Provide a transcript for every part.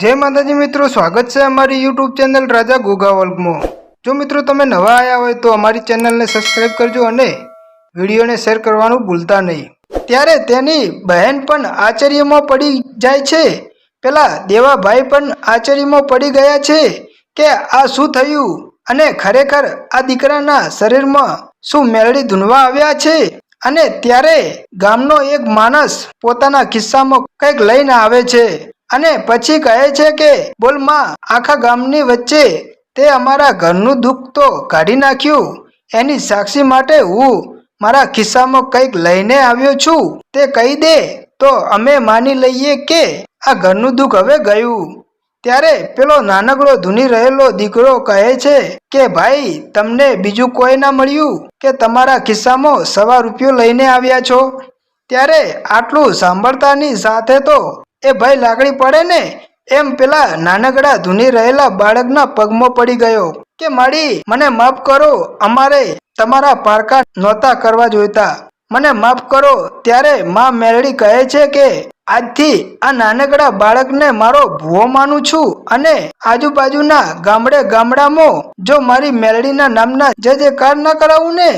જય માતાજી મિત્રો, સ્વાગત છે અમારી યુટ્યુબ ચેનલ રાજા ગોગા વર્ગમાં જો મિત્રો તમે નવા આવ્યા હોય તો અમારી ચેનલને સબસ્ક્રાઈબ કરજો અને વિડીયોને શેર કરવાનું ભૂલતા નહીં. ત્યારે તેની બહેન પણ આશ્ચર્યમાં પડી જાય છે. પેલા દેવાભાઈ પણ આશ્ચર્યમાં પડી ગયા છે કે આ શું થયું અને ખરેખર આ દીકરાના શરીરમાં શું મેળડી ધૂનવા આવ્યા છે? અને ત્યારે ગામનો એક માણસ પોતાના ખિસ્સામાં કંઈક લઈને આવે છે. અને પછી કહે છે કે, બોલમાં, આખા ગામની વચ્ચે તે અમારા ઘરનું દુઃખ તો કાઢી નાખ્યું. એની સાક્ષી માટે હું મારા ખિસ્સામાં કંઈક લઈને આવ્યો છું. તે કહી દે, તો અમે માની લઈએ કે આ ઘરનું દુઃખ હવે ગયું. ત્યારે પેલો નાનકડો ધૂની રહેલો દીકરો કહે છે કે, ભાઈ, તમને બીજું કોઈ ના મળ્યું કે તમારા ખિસ્સામાં સવા રૂપિયો લઈને આવ્યા છો? ત્યારે આટલું સાંભળતાની સાથે તો એ ભાઈ લાગણી પડે ને? એમ પેલા નાનકડા ધૂની રહેલા બાળકના પગમાં પડી ગયો કે, માડી, મને માફ કરો. અમારે તમારા પારકા નહોતા કરવા જોઈતા. મને માફ કરો. ત્યારે મા મેરડી કહે છે કે, આજથી આ નાનકડા બાળકને મારો ભૂવો માનું છું અને આજુબાજુના ગામડે ગામડામાં જો મારી મેરડીના નામના જે જે કાર ના કરાવું ને,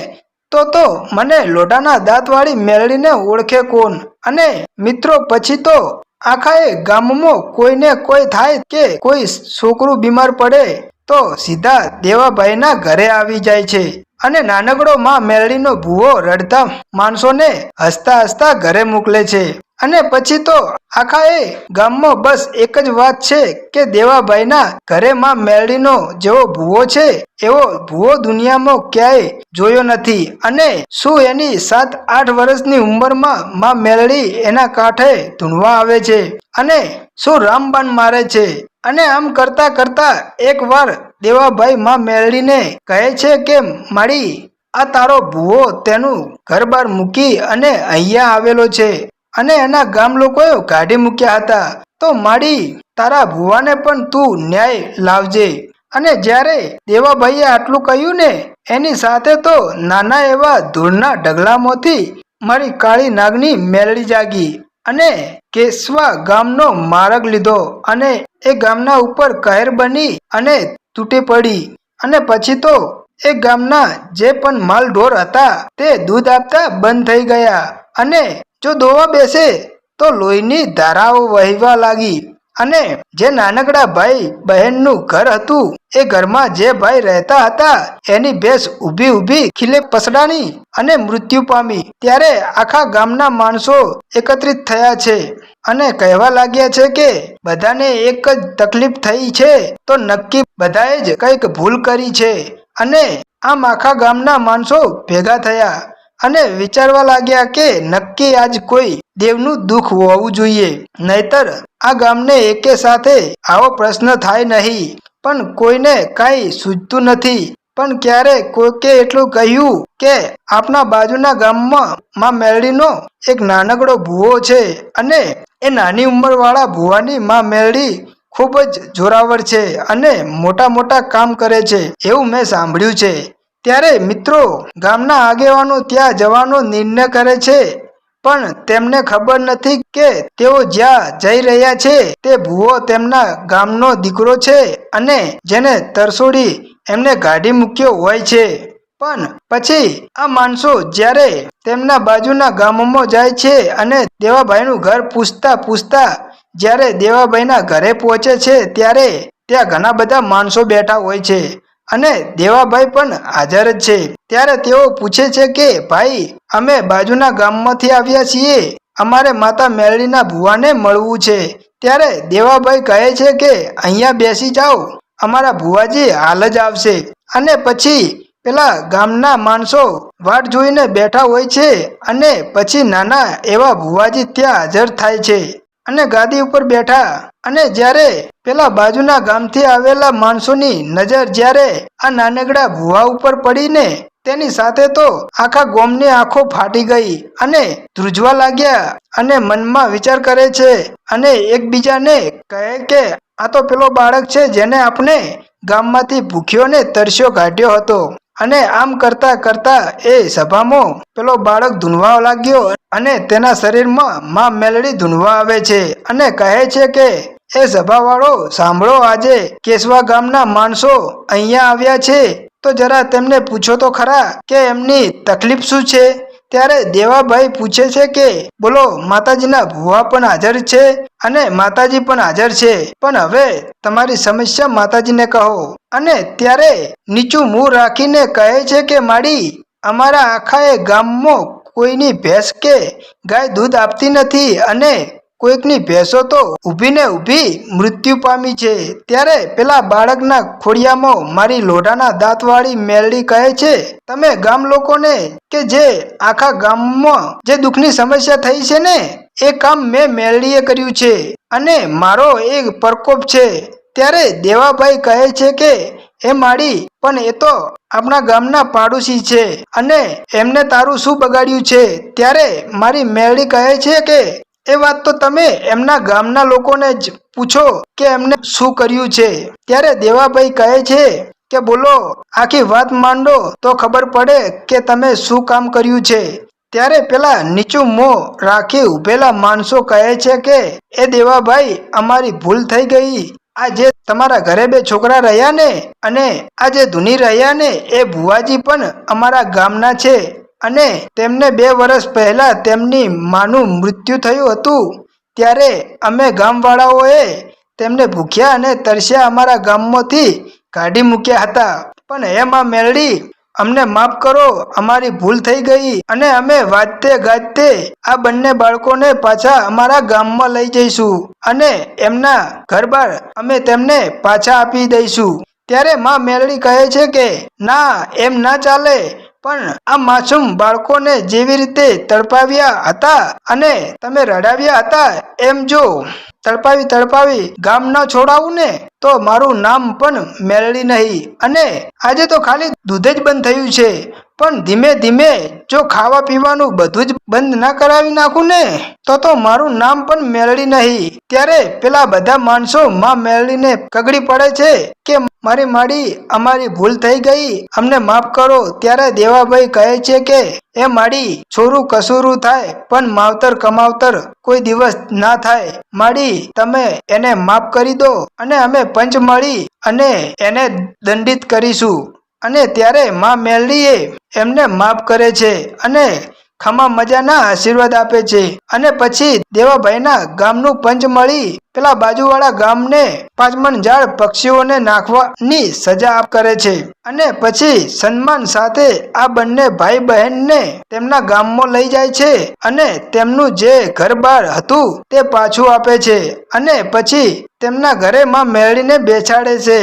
તો તો મને લોઢાના દાંતવાળી મેરડીને ઓળખે કોણ? અને મિત્રો, પછી તો આખા એ ગામમાં કોઈને કોઈ થાય કે કોઈ છોકરું બીમાર પડે, તો સીધા દેવાભાઈના ઘરે આવી જાય છે. અને નાનકડો માં મેળડીનો ભૂવો રડતા માણસોને હસતા હસતા ઘરે મોકલે છે. અને પછી તો આખા એ ગામમાં બસ એક જ વાત છે કે દેવાભાઈના ઘરે માં મેળીનો જેવો ભૂવો છે, એવો ભૂવો દુનિયામાં ક્યાંય જોયો નથી. અને શું એની સાત આઠ વર્ષની ઉંમરમાં માં મેળડી એના કાંઠે ધૂણવા આવે છે? અને શું રામબાન મારે છે? અને આમ કરતા કરતા એક વાર દેવાભાઈ માં મેળડીને કહે છે કે મારી આ તારો ભૂવો તેનું ઘર બાર મૂકી અને અહીંયા આવેલો છે. અને એના ગામ લોકોએ કાઢી મૂક્યા હતા. તો માડી, તારા ભુવાને પણ તું ન્યાય લાવજે. અને જ્યારે દેવાભાઈએ આટલું કહ્યું ને, એની સાથે તો નાના એવા ધૂળના ઢગલામાંથી મારી કાળી નાગની મેળડી જાગી અને કેશવા ગામનો માર્ગ લીધો અને એ ગામના ઉપર કહેર બની અને તૂટી પડી. અને પછી તો એ ગામના જે પણ માલ ઢોર હતા તે દૂધ આપતા બંધ થઈ ગયા અને જો દોવા બેસે, તો લોહીની ધારાઓ વહેવા લાગી અને જે નાનકડા ભાઈ બહેનનું ઘર હતું, એ ઘરમાં જે ભાઈ રહેતા હતા, એની ભેંસ ઊભી ઊભી ખીલે પસડાણી અને મૃત્યુ પામી. ત્યારે આખા ગામના માણસો એકત્રિત થયા છે અને કહેવા લાગ્યા છે કે, બધાને એક જ તકલીફ થઈ છે, તો નક્કી બધાએ જ કંઈક ભૂલ કરી છે. અને આમ આખા ગામના માણસો ભેગા થયા. અને વિચારવા લાગ્યા કે નક્કી આજ કોઈ દેવનું દુઃખ હોવું જોઈએ. નહીતર આ ગામને એકે સાથે આવો પ્રશ્ન થાય નહીં. પણ કોઈને કાંઈ સૂઝતું નથી. પણ ક્યારે કોઈકે એટલું કહ્યું કે આપણા બાજુના ગામમાં માં મેરડીનો એક નાનકડો ભૂવો છે અને એ નાની ઉંમરવાળા ભૂવાની માં મેરડી ખૂબ જ જોરાવર છે અને મોટા મોટા કામ કરે છે. એવું મેં સાંભળ્યું છે. ત્યારે મિત્રો, ગામના આગેવાનો ત્યાં જવાનો નિર્ણય કરે છે. પણ તેમને ખબર નથી કે તેઓ જ્યાં જઈ રહ્યા છે, તે ભૂવો તેમના ગામનો દીકરો છે અને જેને તરસોડી એમને ગાડી મૂક્યો હોય છે. પણ પછી આ માણસો જ્યારે તેમના બાજુના ગામોમાં જાય છે અને દેવાભાઈનું ઘર પૂછતા પૂછતા જ્યારે દેવાભાઈના ઘરે પહોંચે છે, ત્યારે ત્યાં ઘણા બધા માણસો બેઠા હોય છે. અને દેવાભાઈ પણ હાજર જ છે. ત્યારે તેઓ પૂછે છે કે, ભાઈ, અમે બાજુના ગામમાંથી આવ્યા છીએ. અમારે માતા મેરડીના ભુવાને મળવું છે. ત્યારે દેવાભાઈ કહે છે કે, અહીંયા બેસી જાઓ. અમારા ભુવાજી હાલ જ આવશે. અને પછી પેલા ગામના માણસો વાટ જોઈને બેઠા હોય છે અને પછી નાના એવા ભુવાજી ત્યાં હાજર થાય છે. અને ગાદી ઉપર બેઠા. અને જ્યારે પેલા બાજુના ગામથી આવેલા માણસોની નજર જ્યારે આ નાનકડા ભૂવા ઉપર પડીને તેની સાથે તો આખા ગોમની આંખો ફાટી ગઈ અને ધ્રુજવા લાગ્યા અને મનમાં વિચાર કરે છે અને એકબીજાને કહે કે, આ તો પેલો બાળક છે જેને આપણે ગામમાંથી ભૂખ્યો ને તરસ્યો કાઢ્યો હતો. અને આમ કરતા કરતા એ સભામાં પેલો બાળક ધૂનવા લાગ્યો અને તેના શરીરમાં માં મેલડી ધૂનવા આવે છે અને કહે છે કે, એ સભાવાળો, સાંભળો આજે કેશવા ગામના માણસો અહીંયા આવ્યા છે. તો જરા તેમને પૂછો તો ખરા કે એમની તકલીફ શું છે? ત્યારે દેવાભાઈ પૂછે છે કે, બોલો, માતાજીના ભુવા પણ હાજર છે અને માતાજી પણ હાજર છે. પણ હવે તમારી સમસ્યા માતાજીને કહો. અને ત્યારે નીચું મું રાખીને કહે છે કે, માડી, અમારા આખા એ ગામમાં કોઈની ભેંસ કે ગાય દૂધ આપતી નથી અને કોઈકની ભેંસો તો ઊભી ને ઊભી મૃત્યુ પામી છે. ત્યારે પેલા બાળકના ખોડિયામાં મારી લોઢાના દાંતવાળી મેલડી કહે છે, તમે ગામ લોકોને કે જે આખા ગામમાં જે દુઃખની સમસ્યા થઈ છે ને, એ કામ મેં મેલડીએ કર્યું છે અને મારો એક પ્રકોપ છે. ત્યારે દેવાભાઈ કહે છે કે, એ માડી, પણ એ તો આપણા ગામના પાડોશી છે અને એમને તારું શું બગાડ્યું છે? ત્યારે મારી મેળી કહે છે કે એ વાત તો તમે એમના ગામના લોકોને જ પૂછો કે એમને શું કર્યું છે. ત્યારે દેવાભાઈ કહે છે કે બોલો, આખી વાત માંડો તો ખબર પડે કે તમે શું કામ કર્યું છે. ત્યારે પેલા નીચું મોં રાખી ઉભેલા માણસો કહે છે કે, એ દેવાભાઈ, અમારી ભૂલ થઈ ગઈ. આ જે તમારા ઘરે બે છોકરા રહ્યા ને અને આ જે ધૂની રહ્યા ને એ ભુવાજી પણ અમારા ગામના છે. અને તેમને બે વર્ષ પહેલાં તેમની માનું મૃત્યુ થયું હતું. ત્યારે અમે ગામવાળાઓએ તેમને ભૂખ્યા અને તરસ્યા અમારા ગામમાંથી કાઢી મૂક્યા હતા. પણ હે માં મેળડી અમને માફ કરો, અમારી ભૂલ થઈ ગઈ અને અમે વાજતે ગાજતે આ બંને બાળકોને પાછા અમારા ગામમાં લઈ જઈશું અને એમના ઘર બાર અમે તેમને પાછા આપી દઈશું. ત્યારે માં મેળડી કહે છે કે, ના, એમ ના ચાલે. પણ આ માસૂમ બાળકોને જેવી રીતે તડપાવ્યા હતા અને તમે રડાવ્યા હતા, એમ જો. તડપાવી તડપાવી ગામ ન છોડાવું ને તો મારું નામ પણ મેળવી નહીં. અને આજે તો ખાલી દૂધ જ બંધ થયું છે. પણ ધીમે ધીમે જો ખાવા પીવાનું બધું જ બંધ ના કરાવી નાખું ને, તો તો મારું નામ પણ મેળવી નહીં. ત્યારે પેલા બધા માણસો માં મેળવીને કગડી પડે છે કે મારી માડી અમારી ભૂલ થઈ ગઈ, અમને માફ કરો. ત્યારે દેવાભાઈ કહે છે કે, એ માડી, છોરું કસૂરું થાય, પણ માવતર કમાવતર કોઈ દિવસ ના થાય. માડી, તમે એને માફ કરી દો અને અમે પંચ મળી અને એને દંડિત કરીશું. અને ત્યારે મા મેલડીએ એમને માફ કરે છે અને ખમા મજાના આશીર્વાદ આપે છે. અને પછી દેવાભાઈના ગામનું પંચ મળી પેલા બાજુવાળા ગામને પાંચમણ ઝાડ પક્ષીઓને નાખવાની સજા આપ કરે છે. અને પછી સન્માન સાથે આ બંને ભાઈ બહેનને તેમના ગામમાં લઈ જાય છે અને તેમનું જે ઘર બાર હતું તે પાછું આપે છે. અને પછી તેમના ઘરે માં મેળીને બેસાડે છે.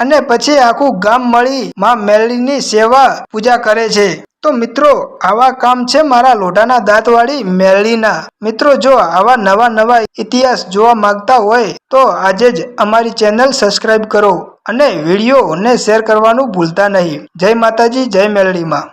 અને પછી આખું ગામ મળી માં મેળીની સેવા પૂજા કરે છે. તો મિત્રો, આવા કામ છે મારા લોઢાના દાંતવાળી મેળીના મિત્રો, જો આવા નવા નવા ઇતિહાસ જોવા માંગતા હોય, તો આજે જ અમારી ચેનલ સબસ્ક્રાઇબ કરો અને વિડીયોને શેર કરવાનું ભૂલતા નહીં. જય માતાજી, જય મેળડીમાં